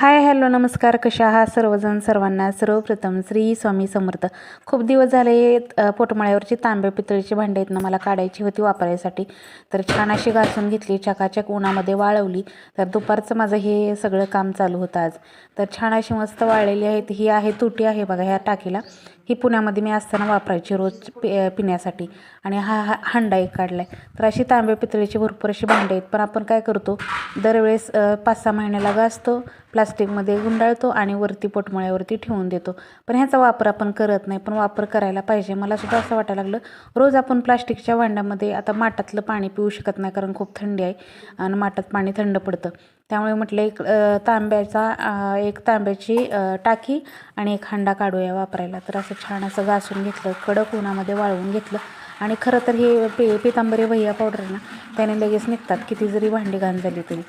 Hi hello नमस्कार कशा आहात सर्वजण? सर्वांना सर्वप्रथम श्री स्वामी समर्थ. खूप दिवस झाले पोटमाळ्यावरची तांब्या पितळीची भांडी आहेत ना मला काढायची होती वापरायसाठी. तर छान अशी घासून घेतली चकाचक उन्हामध्ये वाळवली. तर दुपारचं माझं हे सगळं काम चालू होतं आज. तर छान अशी मस्त वाळलेली आहेत. ही आहे तुटी आहे बघा ह्या टाकीला. ही पुण्यामध्ये मी असताना वापरायची रोज पि पिण्यासाठी. आणि हा हा हांडा एक काढला आहे तर अशी तांब्या पितळीची भरपूर अशी भांडे आहेत. पण आपण काय करतो दरवेळेस पाच सहा महिन्याला गाजतो प्लास्टिकमध्ये गुंडाळतो आणि वरती पोटमळ्यावरती ठेवून देतो. पण ह्याचा वापर आपण करत नाही. पण वापर करायला पाहिजे. मला सुद्धा असं वाटायला लागलं रोज आपण प्लास्टिकच्या भांड्यामध्ये आता माठातलं पाणी पिऊ शकत नाही कारण खूप थंडी आहे आणि माठात पाणी थंड पडतं. त्यामुळे म्हटलं एक तांब्याचा एक तांब्याची टाकी आणि एक हांडा काढूया वापरायला. तर असं छान असं घासून घेतलं कडक उन्हामध्ये वाळवून घेतलं. आणि खरं तर हे पे पितांबरी भैया पावडर ना त्याने लगेच निघतात किती जरी भांडी घाण झाली तरी.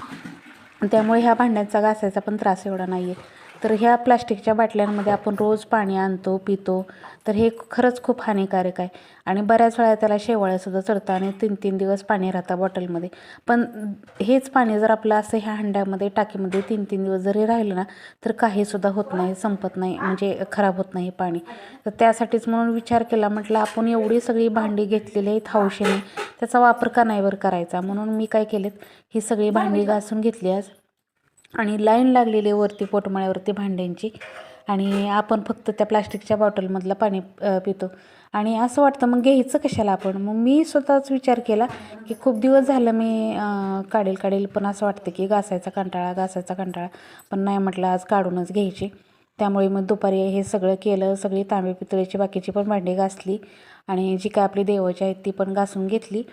त्यामुळे ह्या भांड्यांचा घासायचा पण त्रास एवढा नाही आहे तर ह्या प्लास्टिकच्या बाटल्यांमध्ये आपण रोज पाणी आणतो पितो. तर हे खरंच खूप हानिकारक आहे. आणि बऱ्याच वेळा त्याला शेवाळ्यासुद्धा चढतं आणि तीन तीन दिवस पाणी राहतं बॉटलमध्ये. पण हेच पाणी जर आपलं असं ह्या हंड्यामध्ये टाकीमध्ये तीन तीन दिवस जरी राहिलं ना तर काहीसुद्धा होत नाही संपत नाही म्हणजे खराब होत नाही पाणी. तर त्यासाठीच म्हणून विचार केला म्हटलं आपण एवढी सगळी भांडी घेतलेली आहेत हौशेने त्याचा वापर का नाही बरं करायचा. म्हणून मी काय केलेत ही सगळी भांडी घासून घेतली आज. आणि लाईन लागलेली आहे वरती पोटमाळ्यावरती भांड्यांची. आणि आपण फक्त त्या प्लास्टिकच्या बॉटलमधलं पाणी पितो. आणि असं वाटतं मग घ्यायचं कशाला आपण? मग मी स्वतःच विचार केला की खूप दिवस झालं मी काढेल काढेल पण असं वाटतं की घासायचा कंटाळा घासायचा कंटाळा. पण नाही म्हटलं आज काढूनच घ्यायची. त्यामुळे मग दुपारी हे सगळं केलं सगळी तांबे पितळेची बाकीची पण भांडी घासली. आणि जी काय आपली देवाची आहेत ती पण घासून घेतली.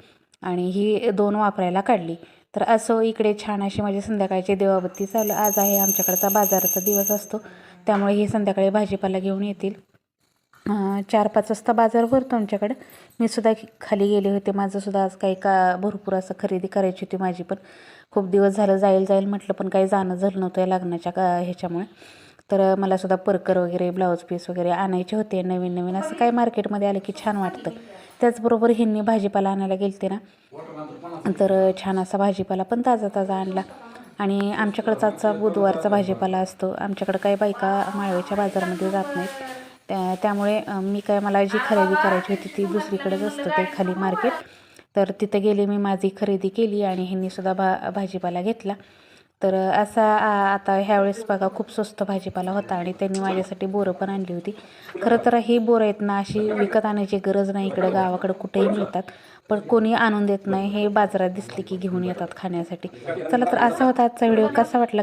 आणि ही दोन वापरायला काढली. तर असं इकडे छान अशी माझी संध्याकाळची देवाबत्ती चालू. आज आहे आमच्याकडचा बाजाराचा दिवस असतो. त्यामुळे हे संध्याकाळी भाजीपाला घेऊन येतील. चार पाच वाजता बाजार भरतो आमच्याकडं. मी सुद्धा खाली गेले होते. माझंसुद्धा आज काही का भरपूर असं खरेदी करायची होती माझी पण. खूप दिवस झालं जाईल जाईल म्हटलं पण काही जाणं झालं नव्हतं या लग्नाच्या का ह्याच्यामुळे. तर मला सुद्धा परकर वगैरे ब्लाऊज पीस वगैरे आणायचे होते नवीन नवीन. असं काही मार्केटमध्ये आलं की छान वाटतं. त्याचबरोबर ह्यांनी भाजीपाला आणायला गेलते ना. तर छान असा भाजीपाला पण ताजा ताजा आणला. आणि आमच्याकडचा आजचा बुधवारचा भाजीपाला असतो. आमच्याकडं काही बायका माळव्याच्या बाजारामध्ये जात नाहीत. त्या त्यामुळे मी काय मला जी खरेदी करायची होती ती दुसरीकडेच असतं. ते खाली मार्केट तर तिथं गेले मी माझी खरेदी केली आणि ह्यांनीसुद्धा भा भाजीपाला घेतला. तर असा आता ह्यावेळेस बघा खूप स्वस्त भाजीपाला होता आणि त्यांनी माझ्यासाठी बोरं पण आणली होती. खरं तर ही बोरं आहेत ना अशी विकत आणायची गरज नाही इकडं गावाकडं कुठेही मिळतात. पण कोणी आणून देत नाही हे बाजारात दिसले की घेऊन येतात खाण्यासाठी. चला तर असा होता आजचा व्हिडिओ. कसा वाटला?